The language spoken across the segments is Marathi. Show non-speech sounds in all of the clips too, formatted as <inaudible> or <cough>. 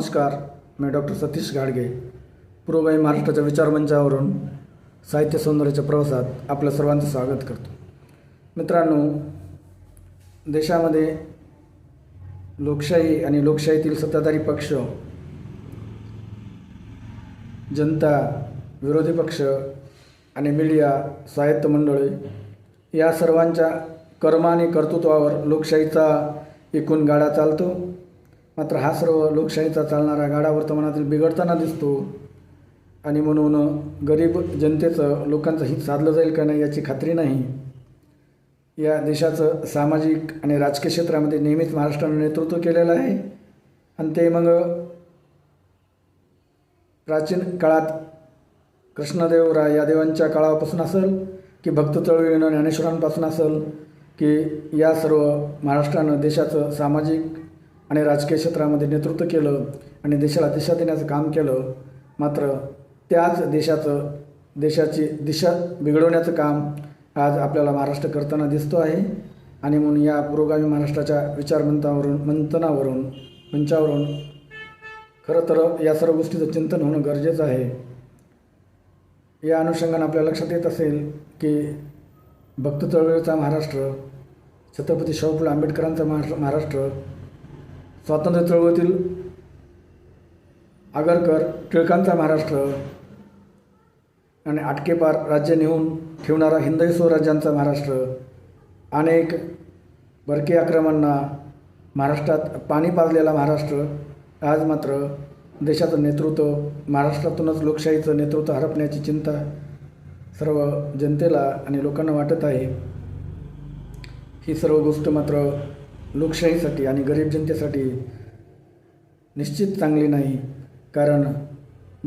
नमस्कार मी डॉक्टर सतीश गाडगे पुरोगामी महाराष्ट्राच्या विचारमंचावरून साहित्य सौंदर्याच्या प्रवासात आपल्या सर्वांचं स्वागत करतो. मित्रांनो देशामध्ये लोकशाही आणि लोकशाहीतील सत्ताधारी पक्ष जनता विरोधी पक्ष आणि मीडिया स्वायत्त मंडळी या सर्वांच्या कर्म आणि कर्तृत्वावर लोकशाहीचा एकूण गाडा चालतो. मात्र हा सर्व लोकशाहीचा चालणारा गाडा वर्तमानातील बिघडताना दिसतो. आणि म्हणून गरीब जनतेचं लोकांचं हित साधलं जाईल का नाही याची खात्री नाही. या देशाचं सामाजिक आणि राजकीय क्षेत्रामध्ये नेहमीच महाराष्ट्रानं नेतृत्व केलेलं आहे. आणि ते मग प्राचीन काळात कृष्णदेवराय या देवांच्या काळापासून असेल की भक्त चळवळीनं ज्ञानेश्वरांपासून असेल की या सर्व महाराष्ट्रानं देशाचं सामाजिक आणि राजकीय क्षेत्रामध्ये नेतृत्व केलं आणि देशाला दिशा देण्याचं काम केलं मात्र त्याच देशाचं देशाची दिशा बिघडवण्याचं काम आज आपल्याला महाराष्ट्र करताना दिसतो आहे. आणि म्हणून या पुरोगामी महाराष्ट्राच्या विचारमंतावरून मंथनावरून मंचावरून खरं तर या सर्व गोष्टीचं चिंतन होणं गरजेचं आहे. या अनुषंगानं आपल्या लक्षात येत असेल की भक्त चळवळीचा महाराष्ट्र छत्रपती शाहू फुले आंबेडकरांचा महाराष्ट्र महाराष्ट्र स्वातंत्र्य चळवळीतील आगरकर टिळकांचा महाराष्ट्र आणि आटकेपार राज्य नेऊन ठेवणारा हिंदवी स्वराज्यांचा महाराष्ट्र अनेक बरके आक्रमणांना महाराष्ट्रात पाणी पाजलेला महाराष्ट्र आज मात्र देशाचं नेतृत्व महाराष्ट्रातूनच लोकशाहीचं नेतृत्व हरपण्याची चिंता सर्व जनतेला आणि लोकांना वाटत आहे. ही सर्व गोष्ट मात्र लोकशाहीसाठी आणि गरीब जनतेसाठी निश्चित चांगली नाही. कारण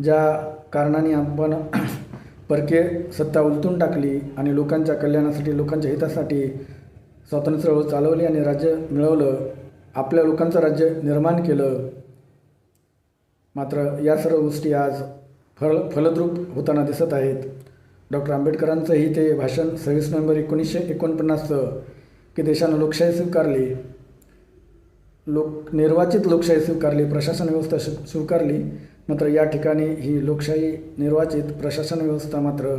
ज्या कारणाने आपण <clears throat> परके सत्ता उलटून टाकली आणि लोकांच्या कल्याणासाठी लोकांच्या हितासाठी स्वातंत्र्य चळवळ चालवली आणि राज्य मिळवलं आपल्या लोकांचं राज्य निर्माण केलं मात्र या सर्व गोष्टी आज फल फलद्रूप होताना दिसत आहेत. डॉक्टर आंबेडकरांचंही ते भाषण सव्वीस नोव्हेंबर एकोणीसशे एकोणपन्नासचं की देशानं लोकशाही स्वीकारली. लोक निर्वाचित लोकशाही स्वीकारली प्रशासन व्यवस्था स्वी स्वीकारली मात्र या ठिकाणी ही लोकशाही निर्वाचित प्रशासन व्यवस्था मात्र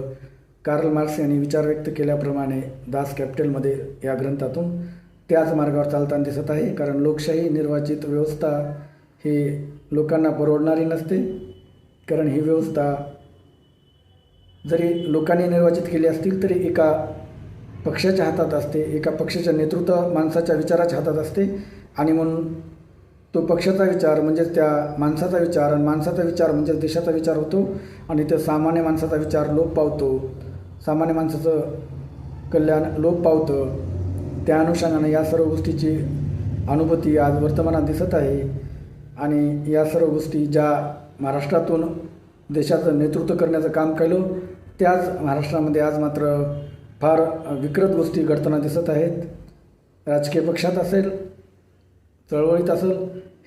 कार्ल मार्क्स यांनी विचार व्यक्त केल्याप्रमाणे दास कॅपिटलमध्ये या ग्रंथातून त्याच मार्गावर चालताना दिसत आहे. कारण लोकशाही निर्वाचित व्यवस्था ही लोकांना परवडणारी नसते. कारण ही व्यवस्था जरी लोकांनी निर्वाचित केली असतील तरी एका पक्षाच्या हातात असते एका पक्षाच्या नेतृत्व माणसाच्या विचाराच्या हातात असते. आणि म्हणून तो पक्षाचा विचार म्हणजेच त्या माणसाचा विचार आणि माणसाचा विचार म्हणजेच देशाचा विचार होतो आणि त्या सामान्य माणसाचा विचार लोप पावतो. सामान्य माणसाचं कल्याण लोप पावतं. त्या अनुषंगानं या सर्व गोष्टीची अनुभूती आज वर्तमानात दिसत आहे. आणि या सर्व गोष्टी ज्या महाराष्ट्रातून देशाचं नेतृत्व करण्याचं काम केलं त्याच महाराष्ट्रामध्ये आज मात्र फार विकृत गोष्टी घडताना दिसत आहेत. राजकीय पक्षात असेल चळवळीत असेल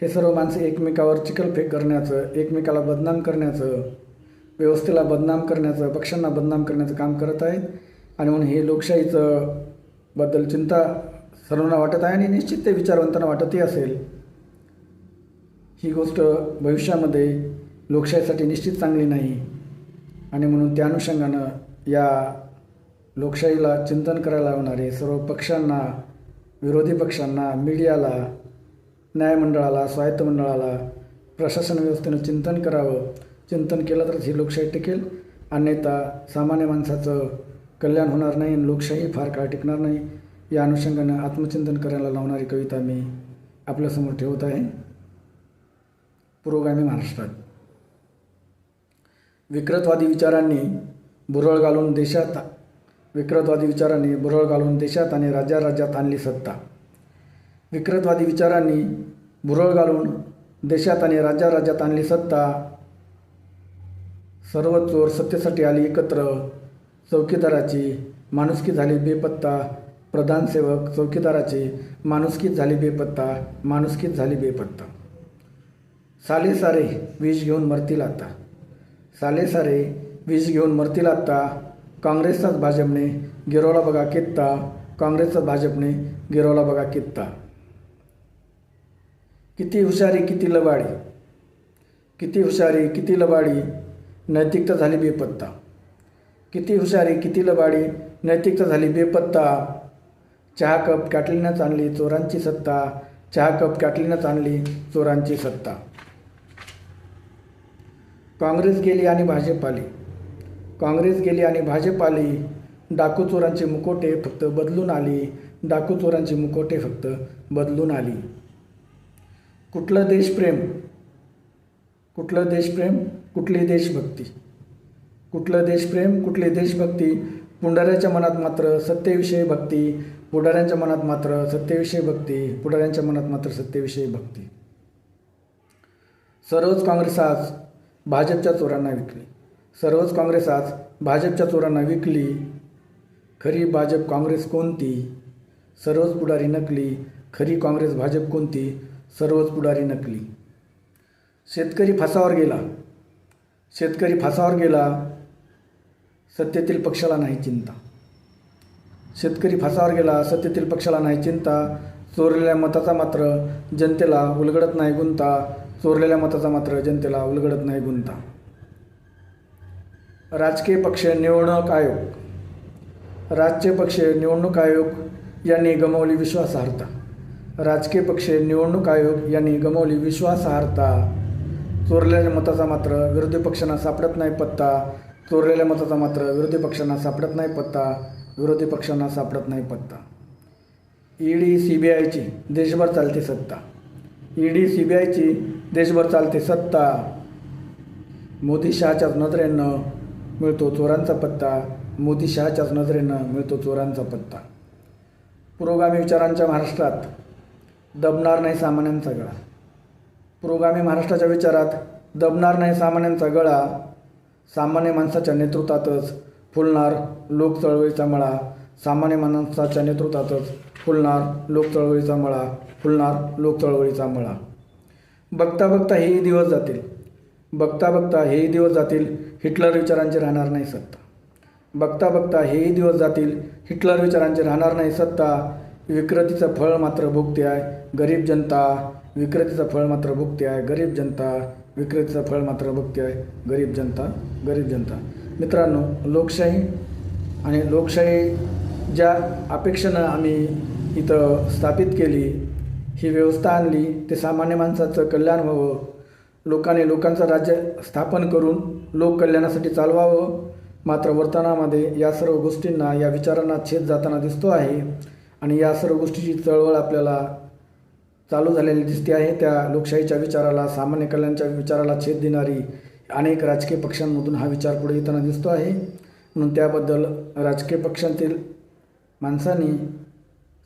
हे सर्व माणसे एकमेकावर चिखलफेक करण्याचं एकमेकाला बदनाम करण्याचं व्यवस्थेला बदनाम करण्याचं पक्षांना बदनाम करण्याचं काम करत आहेत. आणि म्हणून हे लोकशाहीचं बद्दल चिंता सर्वांना वाटत आहे आणि निश्चित ते विचारवंतांना वाटतही असेल. ही गोष्ट भविष्यामध्ये लोकशाहीसाठी निश्चित चांगली नाही. आणि म्हणून त्या अनुषंगानं या लोकशाहीला चिंतन करायला लावणारे सर्व पक्षांना विरोधी पक्षांना मीडियाला न्यायमंडळाला स्वायत्त मंडळाला प्रशासन व्यवस्थेनं चिंतन करावं. चिंतन केलं तरच ही लोकशाही टिकेल. अन्यथा सामान्य माणसाचं कल्याण होणार नाही आणि लोकशाही फार काळ टिकणार नाही. या अनुषंगानं आत्मचिंतन करायला लावणारी कविता मी आपल्यासमोर ठेवत आहे. पुरोगामी महाराष्ट्रात. विकृतवादी विचारांनी भुरळ घालून देशात विकृतवादी विचारांनी भुरळ घालून देशात आणि राज्या राज्यात आणली सत्ता. विकृतवादी विचारांनी भुरळ घालून देशात आणि राज्या राज्यात आणली सत्ता. सर्व चोर सत्तेसाठी आली एकत्र. चौकीदाराची माणुसकी झाली बेपत्ता. प्रधानसेवक चौकीदाराची माणुसकीच झाली बेपत्ता. माणुसकीच झाली बेपत्ता. साले सारे विष घेऊन मरतील आता. साले सारे विष घेऊन मरतील आत्ता काँग्रेसचाच भाजपने गिरवला बघा कित्ता. काँग्रेसचा भाजपने गिरवला बघा कित्ता. किती हुशारी किती लबाडी. किती हुशारी किती लबाडी नैतिकता झाली बेपत्ता. किती हुशारी किती लबाडी नैतिकता झाली बेपत्ता. चहा कप कॅटलीनंच आणली चोरांची सत्ता. चहा कप कॅटलीनंच आणली चोरांची सत्ता. काँग्रेस गेली आणि भाजप आली काँग्रेस गेली आणि भाजप आली डाकू चोरांचे मुकोटे फक्त बदलून आली. डाकू चोरांचे मुकोटे फक्त बदलून आली. कुठलं देशप्रेम कुठलं देशप्रेम कुठली देशभक्ती? कुठलं देशप्रेम कुठली देशभक्ती? पुढाऱ्याच्या मनात मात्र सत्तेविषयी भक्ती पुढाऱ्यांच्या मनात मात्र सत्तेविषयी भक्ती पुढाऱ्यांच्या मनात मात्र सत्तेविषयी भक्ती. सर्वच काँग्रेस आज भाजपच्या चोरांना विकली. सर्वच काँग्रेस आज भाजपच्या चोरांना विकली. खरी भाजप काँग्रेस कोणती? सर्वच पुढारी नकली. खरी काँग्रेस भाजप कोणती? सर्वच पुढारी नकली. शेतकरी फासावर गेला. शेतकरी फासावर गेला सत्तेतील पक्षाला नाही चिंता. शेतकरी फासावर गेला सत्तेतील पक्षाला नाही चिंता. चोरलेल्या मताचा मात्र जनतेला उलगडत नाही गुंता. चोरलेल्या मताचा मात्र जनतेला उलगडत नाही गुंता. राजकीय पक्ष निवडणूक आयोग. राजकीय पक्ष निवडणूक आयोग यांनी गमावली विश्वासार्हता. राजकीय पक्ष निवडणूक आयोग यांनी गमावली विश्वासार्हता. चोरलेल्या मताचा मात्र विरोधी पक्षांना सापडत नाही पत्ता. चोरलेल्या मताचा मात्र विरोधी पक्षांना सापडत नाही पत्ता. विरोधी पक्षांना सापडत नाही पत्ता. ईडी सी बी आयची देशभर चालते सत्ता. ईडी सी बी आयची देशभर चालते सत्ता. मोदी शहाच्याच नजरेनं मिळतो चोरांचा पत्ता. मोदी शहाच्याच नजरेनं मिळतो चोरांचा पत्ता. पुरोगामी विचारांच्या महाराष्ट्रात दबणार नाही सामान्यांचा गळा. पुरोगामी महाराष्ट्राच्या विचारात दबणार नाही सामान्यांचा गळा. सामान्य माणसाच्या नेतृत्वातच फुलणार लोक चळवळीचा मळा. सामान्य माणसाच्या नेतृत्वातच फुलणार लोक चळवळीचा मळा. फुलणार लोक चळवळीचा मळा. बघता बघता हेही दिवस जातील. बघता बघता हेही दिवस जातील हिटलर विचारांची राहणार नाही सत्ता. बघता बघता हेही दिवस जातील हिटलर विचारांची राहणार नाही सत्ता. विकृतीचं फळ मात्र भोगते आहे. गरीब जनता विकृतीचं फळ मात्र भोगते आहे. गरीब जनता विकृतीचं फळ मात्र भोगते आहे. गरीब जनता गरीब जनता. मित्रांनो लोकशाही आणि लोकशाही ज्या अपेक्षेनं आम्ही इथं स्थापित केली ही व्यवस्था आणली ते सामान्य माणसाचं कल्याण व्हावं लोकांनी लोकांचं राज्य स्थापन करून लोककल्याणासाठी चालवावं मात्र वर्तनामध्ये या सर्व गोष्टींना या विचारांना छेद जाताना दिसतो आहे. आणि या सर्व गोष्टीची चळवळ आपल्याला चालू झालेली दिसते आहे. त्या लोकशाहीच्या विचाराला सामान्य कल्याणच्या विचाराला छेद देणारी अनेक राजकीय पक्षांमधून हा विचार पुढे येताना दिसतो आहे. म्हणून त्याबद्दल राजकीय पक्षांतील माणसांनी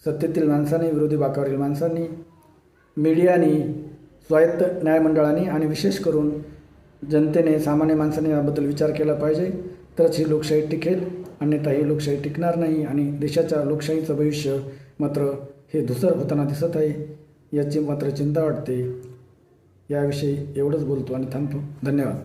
सत्तेतील माणसांनी विरोधी बाकावरील माणसांनी मीडियानी स्वायत्त न्यायमंडळाने आणि विशेष करून जनतेने सामान्य माणसाने याबद्दल विचार केला पाहिजे. तरच ही लोकशाही टिकेल. अन्यथा ही लोकशाही टिकणार नाही आणि देशाच्या लोकशाहीचं भविष्य मात्र हे धुसर होताना दिसत आहे. याची मात्र चिंता वाटते. याविषयी एवढंच बोलतो आणि थांबतो. धन्यवाद.